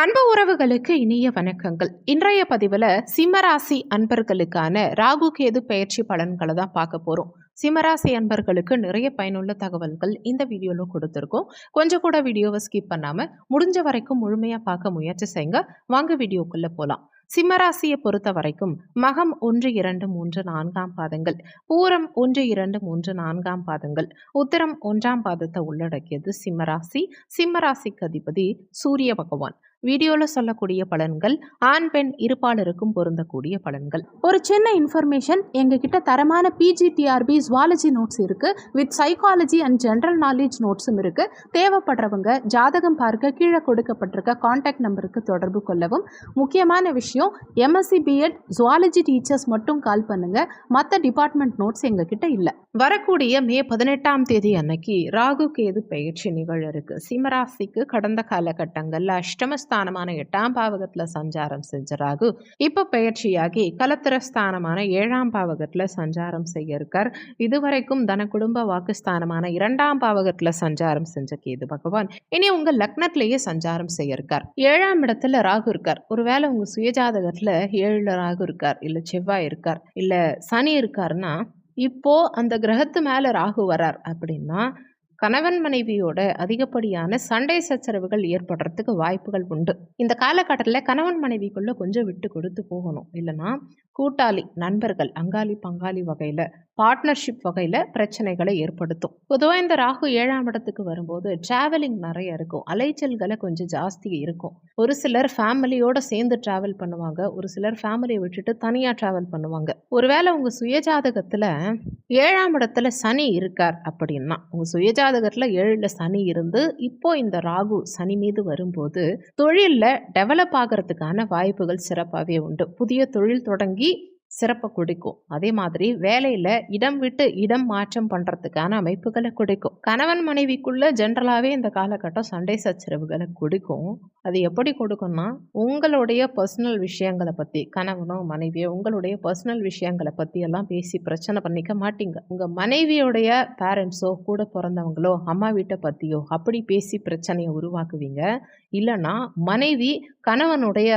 அன்பு உறவுகளுக்கு இனிய வணக்கங்கள். இன்றைய பதிவில் சிம்மராசி அன்பர்களுக்கான ராகு கேது பயிற்சி பலன்களை தான் பார்க்க போகிறோம் சிம்மராசி அன்பர்களுக்கு நிறைய பயனுள்ள தகவல்கள் இந்த வீடியோவில் கொடுத்துருக்கோம். கொஞ்சம் கூட வீடியோவை ஸ்கிப் பண்ணாமல் முடிஞ்ச வரைக்கும் முழுமையாக பார்க்க முயற்சி செய்யுங்க. வாங்க வீடியோக்குள்ளே போகலாம் சிம்மராசியை பொறுத்த வரைக்கும் மகம் ஒன்று இரண்டு மூன்று நான்காம் பாதங்கள். பூரம் ஒன்று இரண்டு மூன்று நான்காம் பாதங்கள். உத்தரம் ஒன்றாம் பாதத்தை உள்ளடக்கியது சிம்மராசி. சிம்மராசிக்கு அதிபதி சூரிய பகவான். வீடியோவில் சொல்லக்கூடிய பலன்கள் ஆண் பெண் இருப்பாளருக்கும் பொருந்தக்கூடிய பலன்கள். ஒரு சின்ன இன்ஃபர்மேஷன் எங்ககிட்ட தரமான பிஜிடிஆர்பி ஜுவாலஜி நோட்ஸ் இருக்குது with psychology and general knowledge நோட்ஸும் இருக்குது தேவைப்படுறவங்க ஜாதகம் பார்க்க கீழே கொடுக்கப்பட்டிருக்க காண்டாக்ட் நம்பருக்கு தொடர்பு கொள்ளவும். முக்கியமான விஷயம் எம்எஸ்சி பிஎட் ஜுவாலஜி டீச்சர்ஸ் மட்டும் கால் பண்ணுங்கள் மற்ற டிபார்ட்மெண்ட் நோட்ஸ் எங்ககிட்ட இல்லை. வரக்கூடிய மே பதினெட்டாம் தேதி அன்னைக்கு ராகு கேது பயிற்சி நிகழ இருக்கு. சிம்மராசிக்கு கடந்த காலகட்டங்களில் அஷ்டமஸ்த ஸ்தானமான எட்டாம் பாவகத்துல சஞ்சாரம் செஞ்ச ராகு இப்போ பயிற்சியாகி கலத்திரஸ்தானமான ஏழாம் பாவகத்துல சஞ்சாரம் செய்ய இருக்கார். இதுவரைக்கும் தன குடும்ப வாக்குஸ்தானமான இரண்டாம் பாவகத்துல சஞ்சாரம் செஞ்ச கேது பகவான் இனி உங்க லக்னத்திலேயே சஞ்சாரம் செய்ய இருக்கார். ஏழாம் இடத்துல ராகு இருக்கார். ஒருவேளை உங்க சுயஜாதகத்துல ஏழுல ராகு இருக்கார் இல்ல செவ்வாய் இருக்கார் இல்ல சனி இருக்காருன்னா இப்போ அந்த கிரகத்து மேலே ராகு வரார் அப்படின்னா கணவன் மனைவியோட அதிகப்படியான சண்டை சச்சரவுகள் ஏற்படுறதுக்கு வாய்ப்புகள் உண்டு. இந்த காலகட்டத்தில் கணவன் மனைவிக்குள்ள கொஞ்சம் விட்டு கொடுத்து போகணும். இல்லைன்னா கூட்டாளி நண்பர்கள் அங்காளி பங்காளி வகையில் பார்ட்னர்ஷிப் வகையில் பிரச்சனைகளை ஏற்படுத்தும். பொதுவாக இந்த ராகு ஏழாம் இடத்துக்கு வரும்போது ட்ராவலிங் நிறைய இருக்கும். அலைச்சல்களை கொஞ்சம் ஜாஸ்தி இருக்கும். ஒரு சிலர் ஃபேமிலியோட சேர்ந்து ட்ராவல் பண்ணுவாங்க. ஒரு சிலர் ஃபேமிலியை விட்டுட்டு தனியாக ட்ராவல் பண்ணுவாங்க. ஒருவேளை உங்கள் சுயஜாதகத்தில் ஏழாம் இடத்துல சனி இருக்கார் அப்படின்னா உங்கள் ஜாதகத்தில் ஏழில் சனி இருந்து இப்போ இந்த ராகு சனி மீது வரும்போது தொழிலில் டெவலப் ஆகிறதுக்கான வாய்ப்புகள் சிறப்பாகவே உண்டு. புதிய தொழில் தொடங்கி சிறப்பை கொடுக்கும். அதே மாதிரி வேலையில் இடம் விட்டு இடம் மாற்றம் பண்ணுறதுக்கான அமைப்புகளை கொடுக்கும். கணவன் மனைவிக்குள்ள ஜென்ரலாகவே இந்த காலகட்டம் சண்டை சச்சரவுகளை கொடுக்கும். அது எப்படி கொடுக்கும்னா உங்களுடைய பர்சனல் விஷயங்களை பற்றி கணவனோ மனைவியோ உங்களுடைய பர்சனல் விஷயங்களை பற்றி எல்லாம் பேசி பிரச்சனை பண்ணிக்க மாட்டீங்க. உங்கள் மனைவியோடைய பேரண்ட்ஸோ கூட பிறந்தவங்களோ அம்மா வீட்டை பற்றியோ அப்படி பேசி பிரச்சனையை உருவாக்குவீங்க. இல்லைன்னா மனைவி கணவனுடைய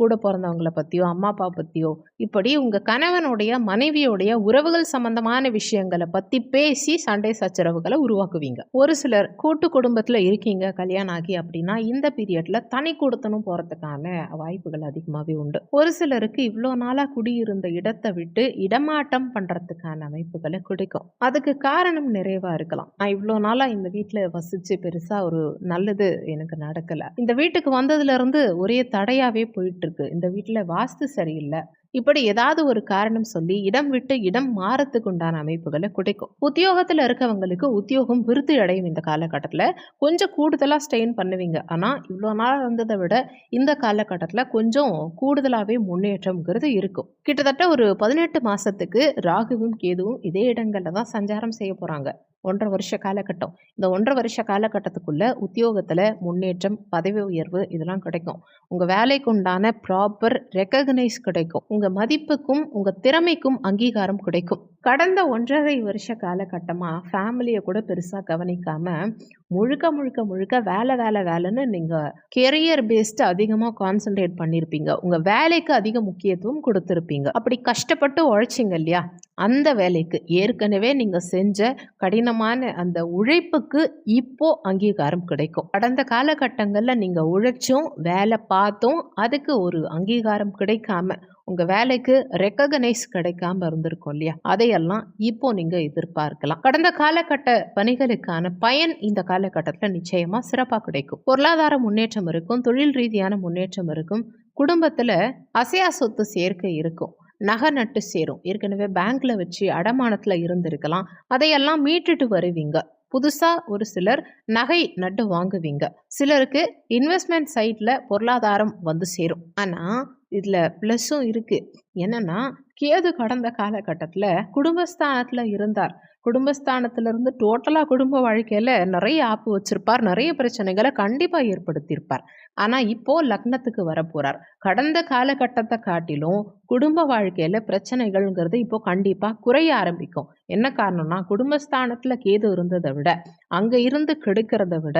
கூட பிறந்தவங்களை பற்றியோ அம்மா அப்பா பற்றியோ இப்படி உங்கள் கணவனுடைய மனைவியோடைய உறவுகள் சம்பந்தமான விஷயங்களை பற்றி பேசி சண்டை சச்சரவுகளை உருவாக்குவீங்க. ஒரு சிலர் கூட்டு குடும்பத்தில் இருக்கீங்க கல்யாணம் ஆகி அப்படின்னா இந்த பீரியடில் தனி கொடுத்தனும் போகிறதுக்கான வாய்ப்புகள் அதிகமாகவே உண்டு. ஒரு சிலருக்கு இவ்வளோ நாளாக குடியிருந்த இடத்தை விட்டு இடமாட்டம் பண்ணுறதுக்கான அமைப்புகளை கிடைக்கும். அதுக்கு காரணம் நிறைவாக இருக்கலாம். நான் இவ்வளோ நாளாக இந்த வீட்டில் வசித்து பெருசாக ஒரு நல்லது எனக்கு நடக்கலை. இந்த வீட்டுக்கு வந்ததுலேருந்து ஒரே தடையாகவே போயிட்டுருக்கு. இந்த வீட்டில் வாஸ்து சரியில்லை. இப்படி ஏதாவது ஒரு காரணம் சொல்லி இடம் விட்டு இடம் மாறத்துக்கு உண்டான அமைப்புகளை குடைக்கும். உத்தியோகத்தில் இருக்கவங்களுக்கு உத்தியோகம் விருத்தி அடையும் இந்த காலகட்டத்தில். கொஞ்சம் கூடுதலாக ஸ்டெயின் பண்ணுவீங்க. ஆனால் இவ்வளோ நாள் இருந்ததை விட இந்த காலகட்டத்தில் கொஞ்சம் கூடுதலாகவே முன்னேற்றம்ங்கிறது இருக்கும். கிட்டத்தட்ட ஒரு பதினெட்டு மாதத்துக்கு ராகுவும் கேதுவும் இதே இடங்களில் தான் சஞ்சாரம் செய்ய போகிறாங்க ஒன்றரை வருஷ காலகட்டம். இந்த ஒன்றரை வருஷ காலகட்டத்துக்குள்ளே உத்தியோகத்தில் முன்னேற்றம் பதவி உயர்வு இதெல்லாம் கிடைக்கும். உங்கள் வேலைக்கு உண்டான ப்ராப்பர் ரெக்கக்னைஸ் கிடைக்கும். உங்கள் மதிப்புக்கும் உங்கள் திறமைக்கும் அங்கீகாரம் கிடைக்கும். கடந்த ஒன்றரை வருஷ காலகட்டமாக ஃபேமிலியை கூட பெருசாக கவனிக்காமல் முழுக்க முழுக்க முழுக்க வேலை வேலை வேலைன்னு நீங்கள் கெரியர் பேஸ்டு அதிகமாக கான்சென்ட்ரேட் பண்ணியிருப்பீங்க உங்கள் வேலைக்கு அதிக முக்கியத்துவம் கொடுத்துருப்பீங்க. அப்படி கஷ்டப்பட்டு உழைச்சிங்க இல்லையா? அந்த வேலைக்கு ஏற்கனவே நீங்கள் செஞ்ச கடினமான அந்த உழைப்புக்கு இப்போ அங்கீகாரம் கிடைக்கும். கடந்த காலகட்டங்களில் நீங்கள் உழைச்சும் வேலை பார்த்தும் அதுக்கு ஒரு அங்கீகாரம் கிடைக்காம உங்கள் வேலைக்கு ரெக்ககனைஸ் கிடைக்காம இருந்திருக்கும் இல்லையா? அதையெல்லாம் இப்போ நீங்கள் எதிர்பார்க்கலாம். கடந்த காலகட்ட பணிகளுக்கான பயன் இந்த காலகட்டத்தில் நிச்சயமாக சிறப்பாக கிடைக்கும். பொருளாதார முன்னேற்றம் இருக்கும் தொழில் ரீதியான முன்னேற்றம் இருக்கும் குடும்பத்தில் அசையா சொத்து சேர்க்கை இருக்கும். நகை நட்டு சேரும். ஏற்கனவே பேங்க்ல வச்சு அடமானத்தில் இருந்திருக்கலாம். அதையெல்லாம் மீட்டுட்டு வருவீங்க. புதுசாக ஒரு சிலர் நகை நட்டு வாங்குவீங்க. சிலருக்கு இன்வெஸ்ட்மெண்ட் சைட்டில் பொருளாதாரம் வந்து சேரும். ஆனால் இதில் ப்ளஸ்ஸும் இருக்குது என்னென்னா கேது கடந்த காலகட்டத்தில் குடும்பஸ்தானத்தில் இருந்தார். குடும்பஸ்தானத்திலிருந்து டோட்டலாக குடும்ப வாழ்க்கையில் நிறைய ஆப்பு வச்சுருப்பார். நிறைய பிரச்சனைகளை கண்டிப்பாக ஏற்படுத்தியிருப்பார். ஆனால் இப்போ லக்னத்துக்கு வரப்போறார் கடந்த காலகட்டத்தை காட்டிலும் குடும்ப வாழ்க்கையில் பிரச்சனைகள்ங்கிறது இப்போ கண்டிப்பாக குறைய ஆரம்பிக்கும். என்ன காரணம்னா குடும்பஸ்தானத்தில் கேது இருந்ததை விட அங்கே இருந்து கெடுக்கிறத விட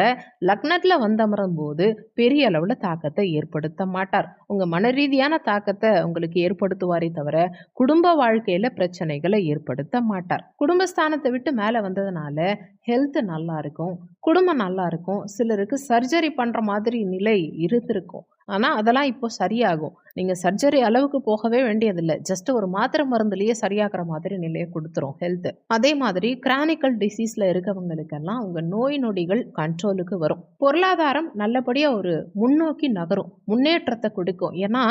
லக்னத்தில் வந்தமரும் போது பெரிய அளவில் தாக்கத்தை ஏற்படுத்த மாட்டார். உங்கள் மன ரீதியான தாக்கத்தை உங்களுக்கு ஏற்படுத்துவாரே தவிர குடும்ப வாழ்க்கையில் பிரச்சனைகளை ஏற்படுத்த மாட்டார். குடும்பஸ்தானத்தை விட்டு மேலே வந்ததுனால ஹெல்த் நல்லா இருக்கும் குடும்பம் நல்லா இருக்கும் சிலருக்கு சர்ஜரி பண்ணுற மாதிரி நிலை இருந்திருக்கும். ஆனால் அதெல்லாம் இப்போ சரியாகும். நீங்கள் சர்ஜரி அளவுக்கு போகவே வேண்டியதில்லை. ஜஸ்ட் ஒரு மாத்திரை மருந்துலேயே சரியாகிற மாதிரி நிலையை கொடுத்துரும் ஹெல்த்து அதே மாதிரி கிரானிக்கல் டிசீஸில் இருக்கவங்களுக்கெல்லாம் உங்கள் நோய் நொடிகள் கண்ட்ரோலுக்கு வரும். பொருளாதாரம் நல்லபடியாக ஒரு முன்னோக்கி நகரும் முன்னேற்றத்தை கொடுக்கும். ஏன்னா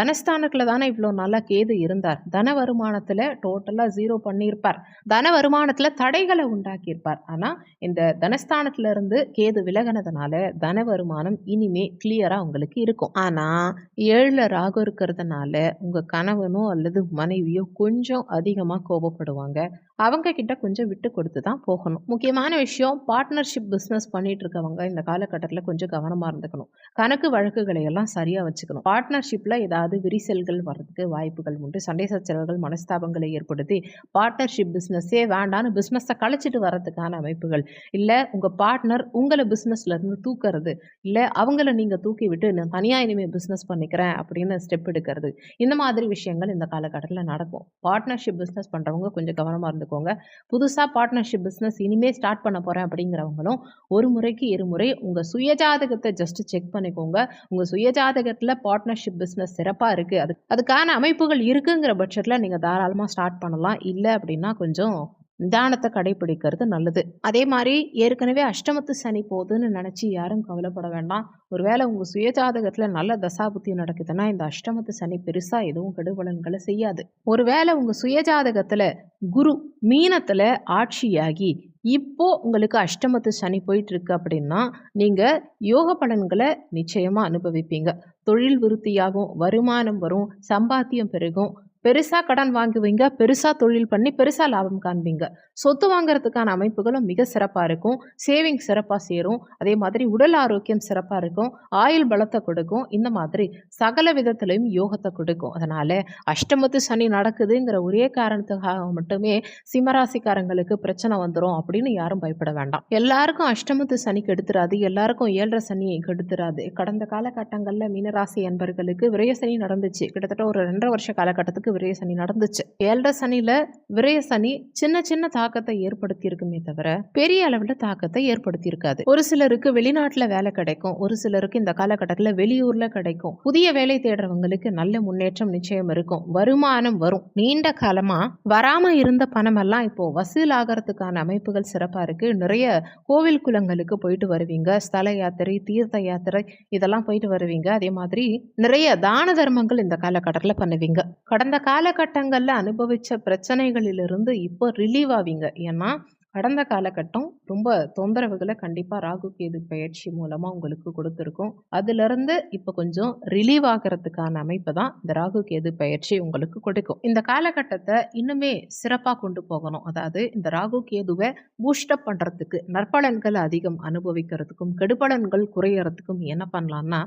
தனஸ்தானத்தில் தானே இவ்வளோ நல்லா கேது இருந்தார். தன வருமானத்தில் டோட்டலாக ஜீரோ பண்ணியிருப்பார். தன வருமானத்தில் தடைகளை உண்டாக்கியிருப்பார். ஆனால் இந்த தனஸ்தானத்திலிருந்து கேது விலகினதுனால தன வருமானம் இனிமே கிளியராக உங்களுக்கு இருக்கும். ஆனால் ஏழில் ராகு இருக்கிறதுனால உங்கள் கணவனோ அல்லது மனைவியோ கொஞ்சம் அதிகமாக கோபப்படுவாங்க. அவங்க கிட்ட கொஞ்சம் விட்டு கொடுத்து தான் போகணும். முக்கியமான விஷயம் பார்ட்னர்ஷிப் பிஸ்னஸ் பண்ணிட்டு இருக்கவங்க இந்த காலகட்டத்தில் கொஞ்சம் கவனமாக இருந்துக்கணும். கணக்கு வழக்குகளை எல்லாம் சரியாக வச்சுக்கணும். பார்ட்னர்ஷிப்பில் ஏதாவது விரிசல்கள் வர்றதுக்கு வாய்ப்புகள் உண்டு. சண்டை சச்சரவுகள் மனஸ்தாபங்களை ஏற்படுத்தி பார்ட்னர்ஷிப் பிஸ்னஸே வேண்டான்னு பிஸ்னஸை கழிச்சிட்டு வர்றதுக்கான அமைப்புகள். இல்லை உங்கள் பார்ட்னர் உங்களை பிஸ்னஸ்லேருந்து தூக்கிறது. இல்லை அவங்கள நீங்கள் தூக்கி விட்டு நான் தனியாக இனிமேல் பிஸ்னஸ் பண்ணிக்கிறேன் அப்படின்னு ஸ்டெப் எடுக்கிறது. இந்த மாதிரி விஷயங்கள் இந்த காலகட்டத்தில் நடக்கும். பார்ட்னர்ஷிப் பிஸ்னஸ் பண்ணுறவங்க கொஞ்சம் கவனமாக பார்த்துக்கோங்க புதுசாக பார்ட்னர்ஷிப் பிஸ்னஸ் இனிமேல் ஸ்டார்ட் பண்ண போகிறேன் அப்படிங்கிறவங்களும் ஒரு முறைக்கு இருமுறை உங்கள் சுயஜாதகத்தை ஜஸ்ட் செக் பண்ணிக்கோங்க. உங்கள் சுயஜாதகத்தில் பார்ட்னர்ஷிப் பிஸ்னஸ் சிறப்பாக இருக்குது அது அதுக்கான அமைப்புகள் இருக்குங்கிற பட்சத்தில் நீங்கள் தாராளமாக ஸ்டார்ட் பண்ணலாம். இல்லை அப்படின்னா கொஞ்சம் நிதானத்தை கடைபிடிக்கிறது நல்லது. அதே மாதிரி ஏற்கனவே அஷ்டமத்து சனி போகுதுன்னு நினச்சி யாரும் கவலைப்பட வேண்டாம். ஒருவேளை உங்கள் சுயஜாதகத்தில் நல்ல தசாபுத்தி நடக்குதுன்னா இந்த அஷ்டமத்து சனி பெருசாக எதுவும் கெடுபலன்களை செய்யாது. ஒருவேளை உங்கள் சுயஜாதகத்தில் குரு மீனத்தில் ஆட்சியாகி இப்போ உங்களுக்கு அஷ்டமத்து சனி போயிட்டு இருக்கு அப்படின்னா நீங்கள் யோக பலன்களை நிச்சயமாக அனுபவிப்பீங்க. தொழில் விருத்தியாகும் வருமானம் வரும் சம்பாத்தியம் பெருகும் பெருசாக கடன் வாங்குவீங்க பெருசாக தொழில் பண்ணி பெருசாக லாபம் காண்பீங்க. சொத்து வாங்குறதுக்கான அமைப்புகளும் மிக சிறப்பாக இருக்கும். சேவிங் சிறப்பாக சேரும். அதே மாதிரி உடல் ஆரோக்கியம் சிறப்பாக இருக்கும். ஆயுள் பலத்தை கொடுக்கும். இந்த மாதிரி சகல விதத்திலையும் யோகத்தை கொடுக்கும். அதனால் அஷ்டமத்து சனி நடக்குதுங்கிற ஒரே காரணத்துக்காக மட்டுமே சிம்மராசிக்காரங்களுக்கு பிரச்சனை வந்துடும் அப்படின்னு யாரும் பயப்பட வேண்டாம். எல்லாருக்கும் அஷ்டமத்து சனி கெடுத்துறாது எல்லாருக்கும் ஏழரை சனி கெடுத்துறாது கடந்த காலகட்டங்களில் மீனராசி அன்பர்களுக்கு விரய சனி நடந்துச்சு. கிட்டத்தட்ட ஒரு ரெண்டரை வருஷ காலகட்டத்துக்கு விரய சனி நடந்துச்சு. ஏழரை சனியில் விரய சனி சின்ன சின்ன தாக்கத்தை ஏற்படுத்தி இருக்குமே தவிர பெரிய அளவில் தாக்கத்தை ஏற்படுத்தி இருக்காது ஒரு சிலருக்கு வெளிநாட்டில் வேலை கிடைக்கும். ஒரு சிலருக்கு இந்த காலகட்டத்தில் வெளியூரில் கிடைக்கும். புதிய வேலை தேடுறவங்களுக்கு நல்ல முன்னேற்றம் நிச்சயம் இருக்கும். வருமானம் வரும். நீண்ட காலமாக வராமல் இருந்த பணமெல்லாம் இப்போ வசூல் ஆகிறதுக்கான அமைப்புகள் சிறப்பாக இருக்கு. நிறைய கோவில் குளங்களுக்கு போயிட்டு வருவீங்க. ஸ்தல யாத்திரை தீர்த்த யாத்திரை இதெல்லாம் போயிட்டு வருவீங்க. அதே மாதிரி நிறைய தான தர்மங்கள் இந்த காலகட்டத்தில் பண்ணுவீங்க. கடந்த காலகட்டங்களில் அனுபவித்த பிரச்சனைகளிலிருந்து இப்போ ரிலீவ் ஆவீங்க. ஏன்னா கடந்த காலகட்டம் ரொம்ப தொந்தரவுகளை கண்டிப்பாக ராகு கேது பயிற்சி மூலமாக உங்களுக்கு கொடுத்துருக்கும். அதிலிருந்து இப்போ கொஞ்சம் ரிலீவ் ஆகிறதுக்கான அமைப்பு தான் இந்த ராகு கேது பயிற்சி உங்களுக்கு கொடுக்கும். இந்த காலகட்டத்தை இன்னுமே சிறப்பாக கொண்டு போகணும். அதாவது இந்த ராகு கேதுவை பூஸ்டப் பண்ணுறதுக்கு நற்பலன்கள் அதிகம் அனுபவிக்கிறதுக்கும் கெடுபலன்கள் குறையறதுக்கும் என்ன பண்ணலாம்னா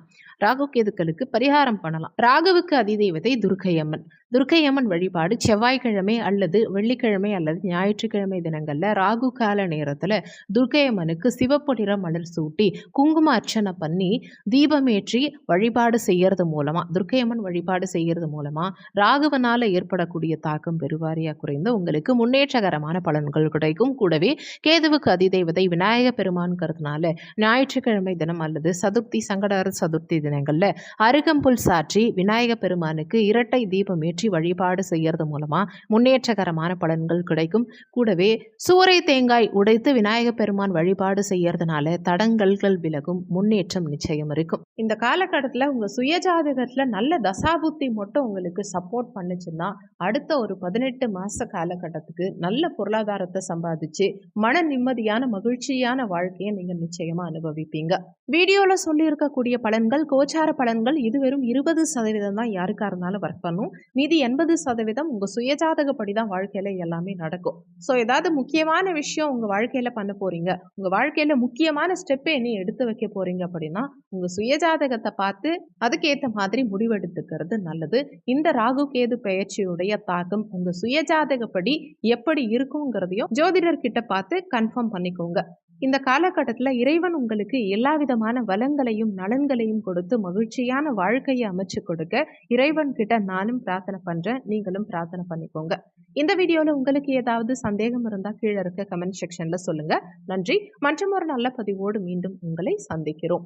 ராகு கேதுக்களுக்கு பரிகாரம் பண்ணலாம். ராகுவுக்கு அதிதெய்வத்தை துர்க்கையம்மன். துர்க்கையம்மன் வழிபாடு செவ்வாய்க்கிழமை அல்லது வெள்ளிக்கிழமை அல்லது ஞாயிற்றுக்கிழமை தினங்களில் ராகு கால நேரத்தில் துர்க்கையம்மனுக்கு சிவப்பு நிற மலர் சூட்டி குங்கும அர்ச்சனை பண்ணி தீபமேற்றி வழிபாடு செய்யறது மூலமாக துர்க்கையம்மன் வழிபாடு செய்கிறது மூலமாக ராகுவனால் ஏற்படக்கூடிய தாக்கம் பெருவாரியாக குறைந்து உங்களுக்கு முன்னேற்றகரமான பலன்கள் கிடைக்கும். கூடவே கேதுவுக்கு அதிதெய்வதை விநாயக பெருமான்கிறதுனால ஞாயிற்றுக்கிழமை தினம் அல்லது சதுர்த்தி சங்கடார சதுர்த்தி தினங்களில் அருகம்புல் சாற்றி விநாயக பெருமானுக்கு இரட்டை தீபம் ஏற்றி வழிபாடு செய்யறது மூலமாக முன்னேற்றகரமான பலன்கள் கிடைக்கும். கூடவே சூறை தேங்காய் உடைத்து விநாயக பெருமான் வழிபாடு செய்யறதுனால தடங்கல்கள் விலகும் முன்னேற்றம் நிச்சயம் இருக்கும். இந்த காலகட்டத்தில் உங்கள் சுயஜாதகத்தில் நல்ல தசாபுத்தி மட்டும் உங்களுக்கு சப்போர்ட் பண்ணுச்சுன்னா அடுத்த ஒரு பதினெட்டு மாத காலகட்டத்துக்கு நல்ல பொருளாதாரத்தை சம்பாதிச்சு மன நிம்மதியான மகிழ்ச்சியான வாழ்க்கையை நீங்கள் நிச்சயமாக அனுபவிப்பீங்க. வீடியோவில் சொல்லியிருக்கக்கூடிய பலன்கள் கோச்சார பலன்கள் இது வெறும் இருபது சதவீதம் தான் யாருக்காக இருந்தாலும் ஒர்க் பண்ணும். மீதி மீதி எண்பது சதவீதம் உங்க சுயஜாதகப்படி தான் வாழ்க்கையில எல்லாமே நடக்கும். ஸோ ஏதாவது முக்கியமான விஷயம் உங்க வாழ்க்கையில பண்ண போறீங்க உங்க வாழ்க்கையில முக்கியமான ஸ்டெப்பை என்ன எடுத்து வைக்க போறீங்க அப்படின்னா உங்க சுயஜாதகத்தை பார்த்து அதுக்கேற்ற மாதிரி முடிவெடுத்துக்கிறது நல்லது. இந்த ராகு கேது பெயர்ச்சியுடைய தாக்கம் உங்க சுயஜாதகப்படி எப்படி இருக்குங்கிறதையும் ஜோதிடர்கிட்ட பார்த்து கன்ஃபார்ம் பண்ணிக்கோங்க. இந்த காலகட்டத்தில் இறைவன் உங்களுக்கு எல்லா விதமான வளங்களையும் நலன்களையும் கொடுத்து மகிழ்ச்சியான வாழ்க்கையை அமைச்சு கொடுக்க இறைவன் கிட்ட நானும் பிரார்த்தனை பண்ணுறேன் நீங்களும் பிரார்த்தனை பண்ணிக்கோங்க. இந்த வீடியோவில் உங்களுக்கு ஏதாவது சந்தேகம் இருந்தால் கீழே இருக்க கமெண்ட் செக்ஷனில் சொல்லுங்கள் நன்றி. மற்றும் ஒரு நல்ல பதிவோடு மீண்டும் உங்களை சந்திக்கிறோம்.